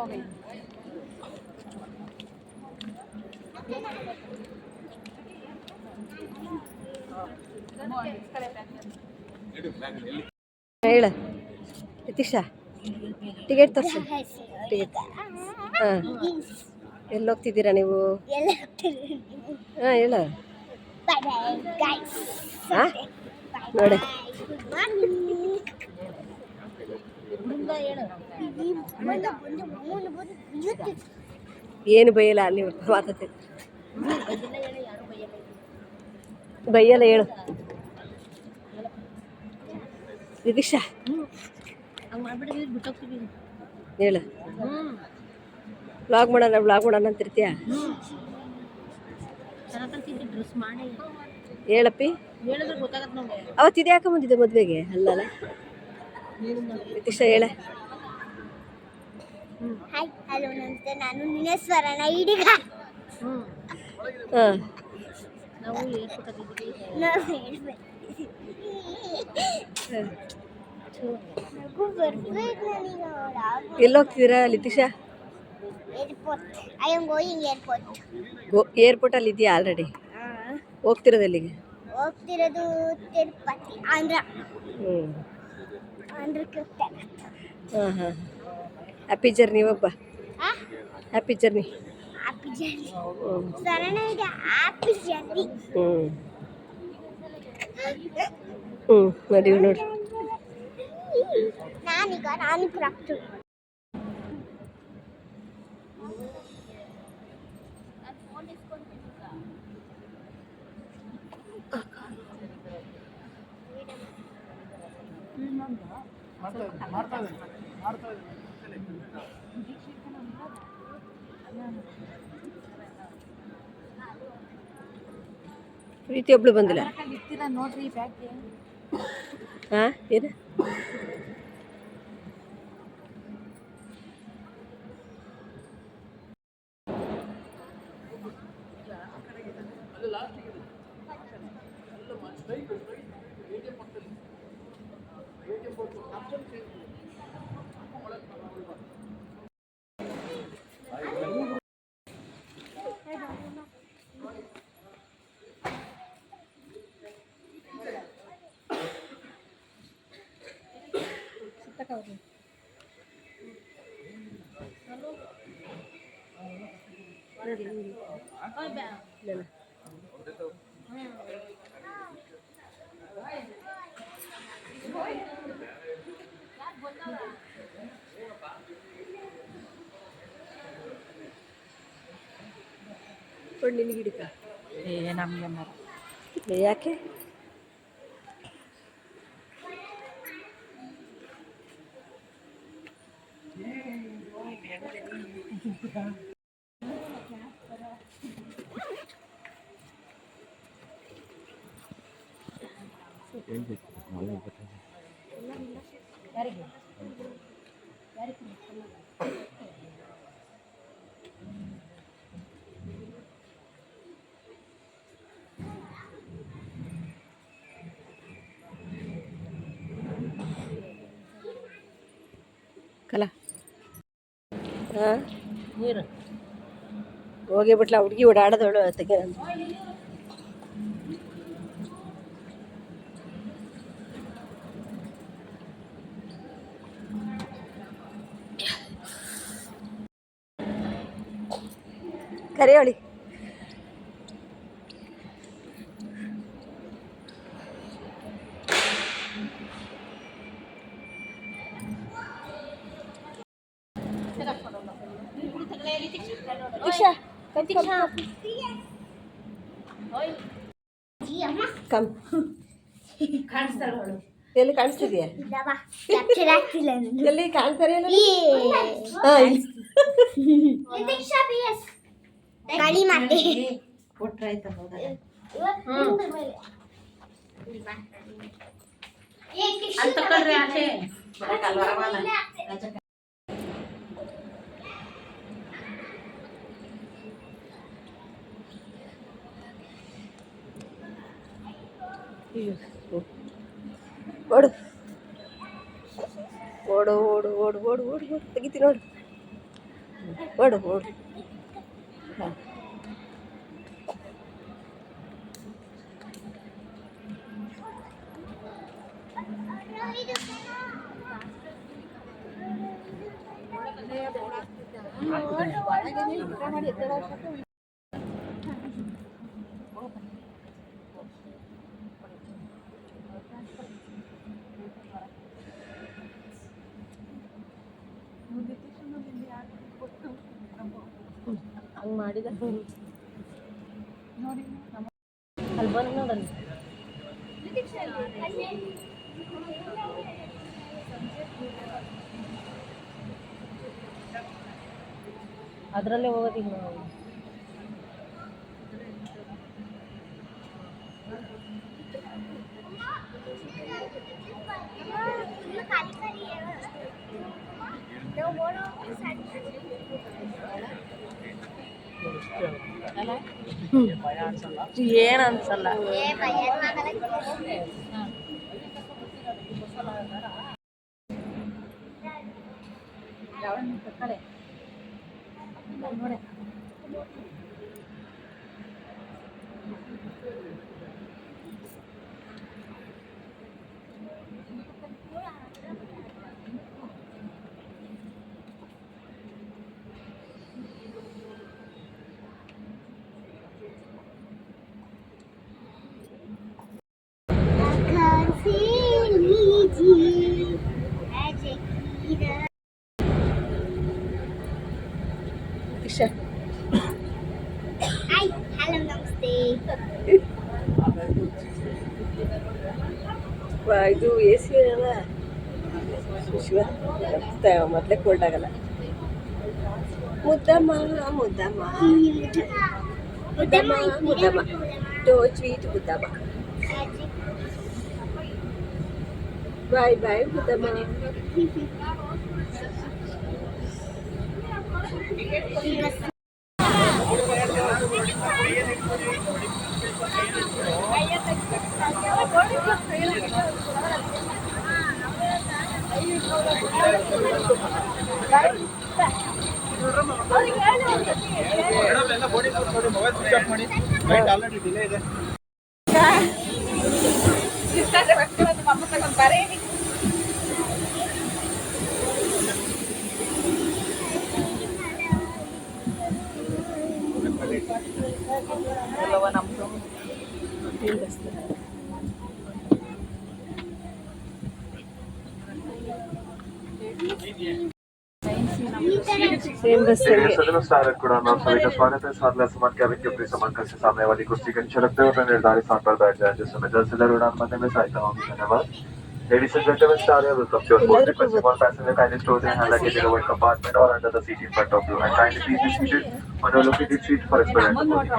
हो गई ಹೇಳ ಯತೀಶ ಟಿಕೆಟ್ ತೋರಿಸಿ ಟಿಕೆಟ್ ಹಾಂ ಎಲ್ಲಿ ಹೋಗ್ತಿದ್ದೀರಾ ನೀವು ಹಾಂ ಹೇಳ ಹಾಂ ನೋಡಿ ಏನು ಬೈಯಲ್ಲ, ಅಲ್ಲಿ ಮಾತಾಡ್ತೀರಿ ಬೈಯಲ್ಲ ಹೇಳು. ಬಿಟ್ಟೋಗ್ತೀವಿ ಹೇಳು. ಬ್ಲಾಗ್ ಮಾಡೋಣ ಬ್ಲಾಗ್ ಮಾಡೋಣ ಅಂತಿರ್ತೀಯ ಹೇಳಪ್ಪಿ. ಅವತ್ತು ಇದ್ಯಾಕೆ ಬಂದಿದ್ದೆ ಮದುವೆಗೆ? ಅಲ್ಲಲ್ಲ. ಯತೀಶ ಹೇಳ. ಹಾಯ್ ಹಲೋ ನಮಸ್ತೆ. ನಾನು ನಿನೇಶ್ವರನ ಈಡಿಗ ಹ್ಞೂ ಹಾಂ ನಾವು ಎಲ್ಲಿ ಹೋಗ್ತಿದ್ದೀರಾ ಲಿತೀಶ? Airport I am going airport go ಏರ್ಪೋರ್ಟಲ್ಲಿ ಇದೆಯಾ ಆಲ್ರೆಡಿ ಹೋಗ್ತಿರೋದು ಎಲ್ಲಿಗೆ? ಹೋಗ್ತಿರೋದು ತಿರುಪತಿ ಆಂಧ್ರ. ಹ್ಞೂ ಆಂಧ್ರಕ್ಕೆ. ಹಾಂ ಹಾಂ ಹ್ಯಾಪಿ ಜರ್ನಿ ಒಬ್ಬ ಆ ಹ್ಯಾಪಿ ಜರ್ನಿ ಹ್ಯಾಪಿ ಜರ್ನಿ ಹ್ಞೂ ಸ್ವರಣ ಈಗ ಹ್ಯಾಪಿ ಜರ್ನಿ ಹ್ಞೂ ಹ್ಞೂ ನೋಡಿ ನೋಡಿ ನಾನೀಗ ಪ್ರೀತಿ ಒಬ್ಳು ಬಂದಿಲ್ಲ. ನೋಡ್ರಿ ಹಾಂ ಏನು? ಇಲ್ಲ ಕೊಂಡು ನಿನಗೆ ಹಿಡಿತ ಏ ನಮಗೆ ಯಾಕೆ கலா. ஆ? ನೀರು ಹೋಗಿ ಬಿಟ್ಲ ಹುಡುಗಿ ಓಡಾಡೋದವಳು ತೆಗೆ ಕರೆಯೋಳಿ ಕಮ್ ಕಾಣಿಸ್ತಾಳ ಅವಳು ಎಲ್ಲಿ ಕಾಣಿಸ್ತಿದ್ಯಾ ಇಲ್ಲವಾ ಕ್ಯಾಪ್ಚರ್ ಆಗ್ತಿಲ್ಲ ನನಗೆ. ಎಲ್ಲಿ ಕಾಣ್ತಾರೆ ಈ ಓಡು ಓಡು ಓಡು ಓಡು ಓಡು ಓಡು ತೆಗಿತೀನಿ ನೋಡು ಓಡು ಓಡು ಹಾಂ ಹಂಗೆ ಮಾಡಿದ. ಅಲ್ಲಿ ಬಂದು ನೋಡಲ್ಲ ಅದರಲ್ಲೇ ಹೋಗೋದೀಗ ನಾವು ಏನು ಅನ್ಸಲ್ಲ ಇಷ್ಟ ಇದು ಎ ಸಿ ಅಲ್ಲ ಶಿವ ಮೊದಲೇ ಕೋಲ್ಡ್ ಆಗಲ್ಲ ಮುದ್ದಮ್ಮ ಮುದ್ದಮ್ಮ ಮುದ್ದಮ್ಮ ಮುದ್ದಮ್ಮ ಟೋ ಸ್ವೀಟ್ ಮುದ್ದಮ್ಮ ಬಾಯ್ ಬಾಯ್ ಮುದ್ದಮ್ಮ ಮೇಡಮ್ ಎಲ್ಲ ಆಲ್ರೆಡಿ ಡಿಲೇ ಇದೆ ಸೇಮ್ सेम बस सजनों स्टारक को नाम सभी का स्वागत है साथ लास्ट सामान कैबिन के ऊपरी सामान कक्ष सामने वाली कुर्सी का नीचे रखते हुए निर्धारित स्थान पर बैठ जाए जिससे मैं जल्द से जल्द उड़ान भरने में सहायता होगी। धन्यवाद। लेडीज़ एंड जेंटलमैन स्टार है welcome to onboarded passenger passenger kindly store their hand luggage in our compartment और under the seat in front of you and kindly please be seated on a located seat for experience boarding